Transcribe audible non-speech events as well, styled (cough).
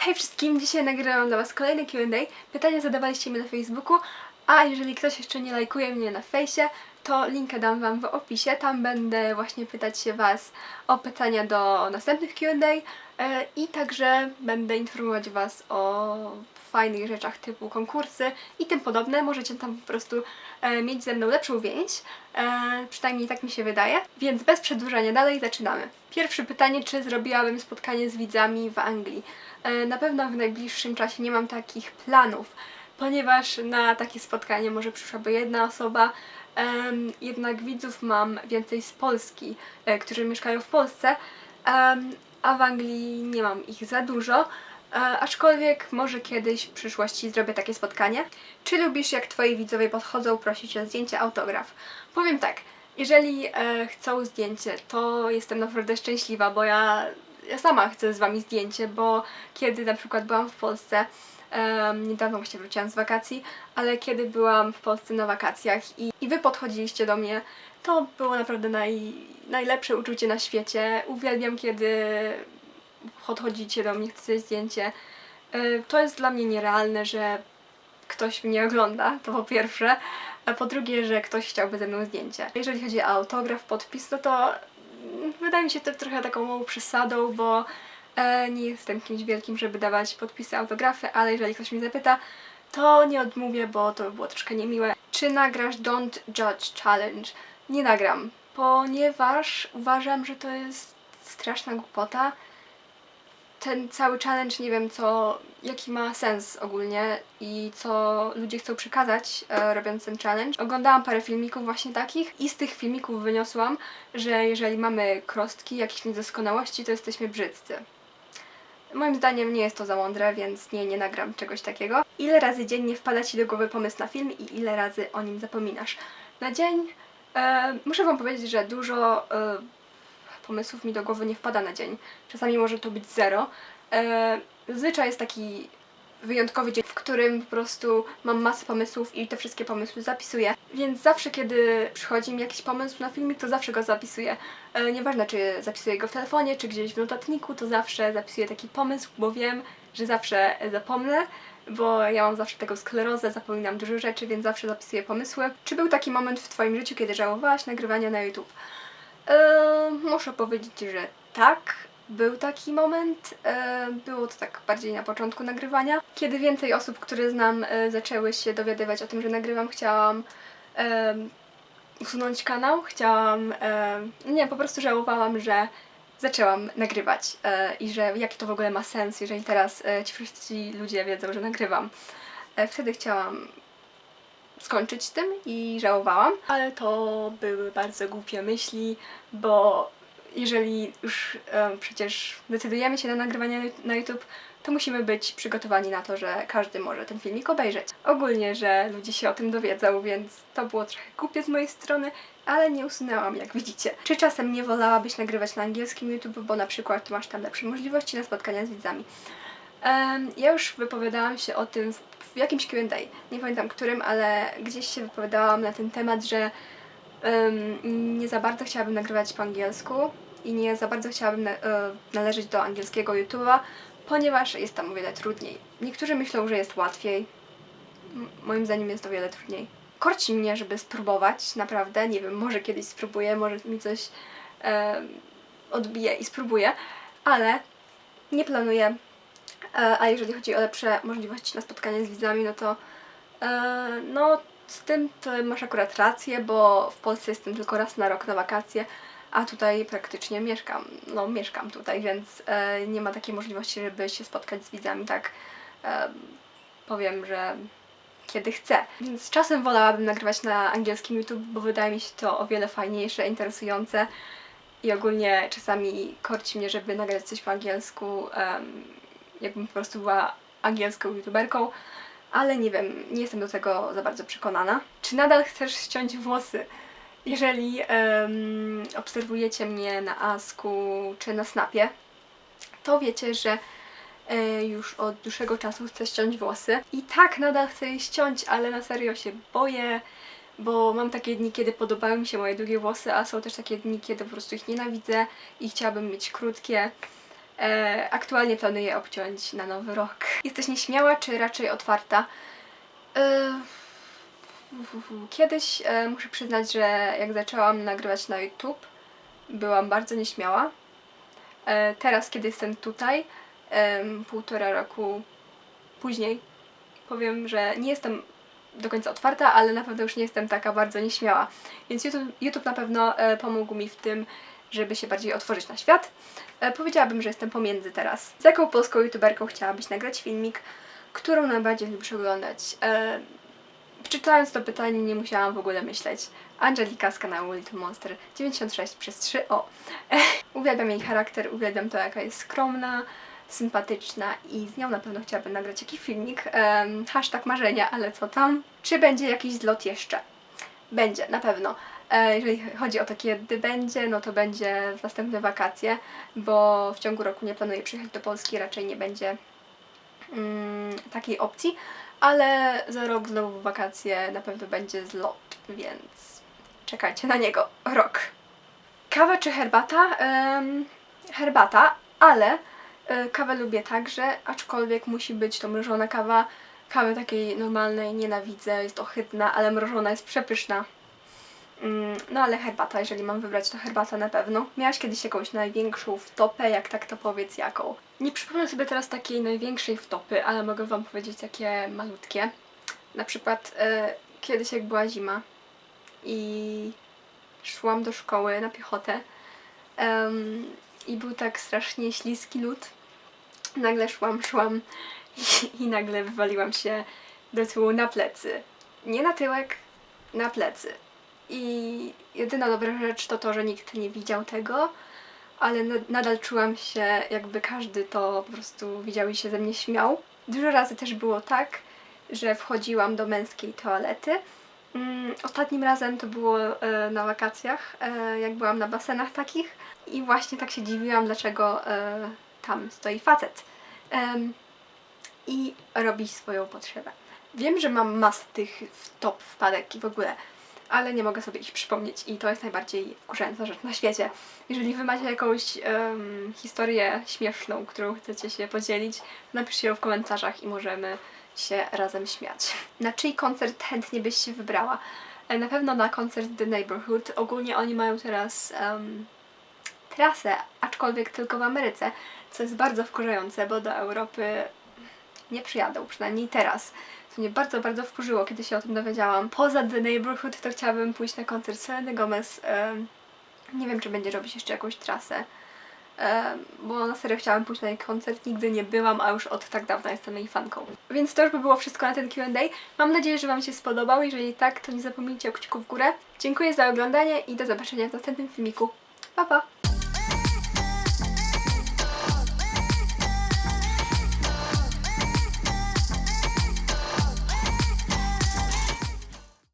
Hej wszystkim, dzisiaj nagrywam dla Was kolejny Q&A. Pytania zadawaliście mi na Facebooku, a jeżeli ktoś jeszcze nie lajkuje mnie na fejsie, to linkę dam Wam w opisie. Tam będę właśnie pytać się Was o pytania do następnych Q&A e, i także będę informować Was o fajnych rzeczach typu konkursy i tym podobne. Możecie tam po prostu e, mieć ze mną lepszą więź, e, przynajmniej tak mi się wydaje. Więc bez przedłużania dalej zaczynamy. Pierwsze pytanie, czy zrobiłabym spotkanie z widzami w Anglii? E, Na pewno w najbliższym czasie nie mam takich planów, ponieważ na takie spotkanie może przyszłaby jedna osoba, jednak widzów mam więcej z Polski, e, którzy mieszkają w Polsce, a w Anglii nie mam ich za dużo. E, aczkolwiek może kiedyś w przyszłości zrobię takie spotkanie. Czy lubisz, jak twoi widzowie podchodzą prosić o zdjęcie, autograf? Powiem tak, jeżeli chcą zdjęcie, to jestem naprawdę szczęśliwa, bo ja, ja sama chcę z wami zdjęcie, bo kiedy na przykład byłam w Polsce, em, niedawno właśnie wróciłam z wakacji, ale kiedy byłam w Polsce na wakacjach i, i wy podchodziliście do mnie, to było naprawdę naj, najlepsze uczucie na świecie. Uwielbiam, kiedy podchodzicie do mnie, chcecie zdjęcie. E, To jest dla mnie nierealne, że ktoś mnie ogląda, to po pierwsze, a po drugie, że ktoś chciałby ze mną zdjęcie. Jeżeli chodzi o autograf, podpis, no to wydaje mi się to trochę taką małą przesadą, bo e, nie jestem kimś wielkim, żeby dawać podpisy, autografy, ale jeżeli ktoś mnie zapyta, to nie odmówię, bo to by było troszkę niemiłe. Czy nagrasz Don't Judge Challenge? Nie nagram, ponieważ uważam, że to jest straszna głupota ten cały challenge nie wiem co, jaki ma sens ogólnie i co ludzie chcą przekazać e, robiąc ten challenge. Oglądałam parę filmików właśnie takich i z tych filmików wyniosłam, że jeżeli mamy krostki, jakieś niedoskonałości, to jesteśmy brzydcy. Moim zdaniem nie jest to za mądre, więc nie, nie nagram czegoś takiego. Ile razy dziennie wpada Ci do głowy pomysł na film i ile razy o nim zapominasz? Na dzień e, muszę Wam powiedzieć, że dużo e, pomysłów mi do głowy nie wpada na dzień. Czasami może to być zero. E, zazwyczaj jest taki wyjątkowy dzień, w którym po prostu mam masę pomysłów i te wszystkie pomysły zapisuję. Więc zawsze, kiedy przychodzi mi jakiś pomysł na filmik, to zawsze go zapisuję. E, nieważne, czy zapisuję go w telefonie, czy gdzieś w notatniku, to zawsze zapisuję taki pomysł, bo wiem, że zawsze zapomnę, bo ja mam zawsze taką sklerozę, zapominam dużo rzeczy, więc zawsze zapisuję pomysły. Czy był taki moment w Twoim życiu, kiedy żałowałaś nagrywania na YouTube? Muszę powiedzieć, że tak. Był taki moment. Eee, było to tak bardziej na początku nagrywania. Kiedy więcej osób, które znam, e, zaczęły się dowiadywać o tym, że nagrywam, chciałam em, usunąć kanał. Chciałam. em, nie, po prostu żałowałam, że zaczęłam nagrywać e, i że jaki to w ogóle ma sens, jeżeli teraz e, ci wszyscy ludzie wiedzą, że nagrywam. E, wtedy chciałam skończyć z tym i żałowałam, ale to były bardzo głupie myśli, bo jeżeli już e, przecież decydujemy się na nagrywanie na YouTube, to musimy być przygotowani na to, że każdy może ten filmik obejrzeć. Ogólnie, że ludzie się o tym dowiedzą, więc to było trochę głupie z mojej strony, ale nie usunęłam, jak widzicie. Czy czasem nie wolałabyś nagrywać na angielskim YouTube, bo na przykład masz tam lepsze możliwości na spotkania z widzami? Ja już wypowiadałam się o tym w, jakimś Q&A, nie pamiętam którym, ale gdzieś się wypowiadałam na ten temat, że nie za bardzo chciałabym nagrywać po angielsku i nie za bardzo chciałabym e, należeć do angielskiego YouTube'a, ponieważ jest tam o wiele trudniej. Niektórzy myślą, że jest łatwiej. Moim zdaniem jest o wiele trudniej. Korci mnie, żeby spróbować, naprawdę. Nie wiem, może kiedyś spróbuję, może mi coś odbije i spróbuję, ale nie planuję A jeżeli chodzi o lepsze możliwości na spotkanie z widzami, no to e, no z tym to masz akurat rację, bo w Polsce jestem tylko raz na rok na wakacje, a tutaj praktycznie mieszkam. No mieszkam tutaj, więc e, nie ma takiej możliwości, żeby się spotkać z widzami tak e, powiem, że kiedy chcę. Więc czasem wolałabym nagrywać na angielskim YouTube, bo wydaje mi się to o wiele fajniejsze, interesujące i ogólnie czasami korci mnie, żeby nagrać coś po angielsku, em, jakbym po prostu była angielską youtuberką, ale nie wiem, nie jestem do tego za bardzo przekonana. Czy nadal chcesz ściąć włosy? Jeżeli em, obserwujecie mnie na Asku czy na Snapie, to wiecie, że e, już od dłuższego czasu chcę ściąć włosy. I tak, nadal chcę je ściąć, ale na serio się boję, bo mam takie dni, kiedy podobają mi się moje długie włosy, a są też takie dni, kiedy po prostu ich nienawidzę i chciałabym mieć krótkie. E, aktualnie planuję obciąć na nowy rok. Jesteś nieśmiała, czy raczej otwarta? E, Kiedyś e, muszę przyznać, że jak zaczęłam nagrywać na YouTube, byłam bardzo nieśmiała. E, teraz, kiedy jestem tutaj, em, półtora roku później, powiem, że nie jestem do końca otwarta, ale na pewno już nie jestem taka bardzo nieśmiała. Więc YouTube, YouTube na pewno e, pomógł mi w tym, żeby się bardziej otworzyć na świat. E, powiedziałabym, że jestem pomiędzy teraz. Z jaką polską youtuberką chciałabyś nagrać filmik, którą najbardziej lubisz oglądać? E, Czytając to pytanie nie musiałam w ogóle myśleć. Angelika z kanału Little Monster 96 przez 3 o. (laughs) uwielbiam jej charakter, uwielbiam to jaka jest skromna, sympatyczna i z nią na pewno chciałabym nagrać jakiś filmik. Um, hashtag marzenia, ale co tam? Czy będzie jakiś zlot jeszcze? Będzie, na pewno. E, Jeżeli chodzi o to, kiedy będzie, no to będzie w następne wakacje, bo w ciągu roku nie planuję przyjechać do Polski, raczej nie będzie mm, takiej opcji, ale za rok znowu wakacje na pewno będzie zlot, więc czekajcie na niego. Rok. Kawa czy herbata? Herbata, ale e, kawę lubię także, aczkolwiek musi być to mrożona kawa. Kawy takiej normalnej nienawidzę, jest ohydna, ale mrożona jest przepyszna. Mm, No ale herbata, jeżeli mam wybrać, to herbata na pewno. Miałaś kiedyś jakąś największą wtopę, jak tak to powiedz jaką? Nie przypomnę sobie teraz takiej największej wtopy, ale mogę wam powiedzieć takie malutkie. Na przykład e, kiedyś jak była zima i szłam do szkoły na piechotę i był tak strasznie śliski lód. Nagle szłam, (laughs) szłam i, i nagle wywaliłam się do tyłu na plecy. Nie na tyłek, na plecy. I jedyna dobra rzecz to to, że nikt nie widział tego, ale na- nadal czułam się, jakby każdy to po prostu widział i się ze mnie śmiał. Dużo razy też było tak, że wchodziłam do męskiej toalety. Mm, Ostatnim razem to było e, na wakacjach, e, jak byłam na basenach takich i właśnie tak się dziwiłam, dlaczego e, tam stoi facet i robi swoją potrzebę. Wiem, że mam masę tych top wpadek i w ogóle, ale nie mogę sobie ich przypomnieć i to jest najbardziej wkurzająca rzecz na świecie. Jeżeli wy macie jakąś em, historię śmieszną, którą chcecie się podzielić, napiszcie ją w komentarzach i możemy się razem śmiać. Na czyj koncert chętnie byś się wybrała? E, Na pewno na koncert The Neighborhood. Ogólnie oni mają teraz em, trasę, aczkolwiek tylko w Ameryce, co jest bardzo wkurzające, bo do Europy nie przyjadą, przynajmniej teraz. Mnie bardzo, bardzo wkurzyło, kiedy się o tym dowiedziałam. Poza The Neighborhood to chciałabym pójść na koncert Seleny Gomez. nie wiem, czy będzie robić jeszcze jakąś trasę. Bo na serio chciałam pójść na jej koncert, nigdy nie byłam, a już od tak dawna jestem jej fanką. Więc to już by było wszystko na ten Q&A. Mam nadzieję, że Wam się spodobał. Jeżeli tak, to nie zapomnijcie o kciuku w górę. Dziękuję za oglądanie i do zobaczenia w następnym filmiku. Pa, pa!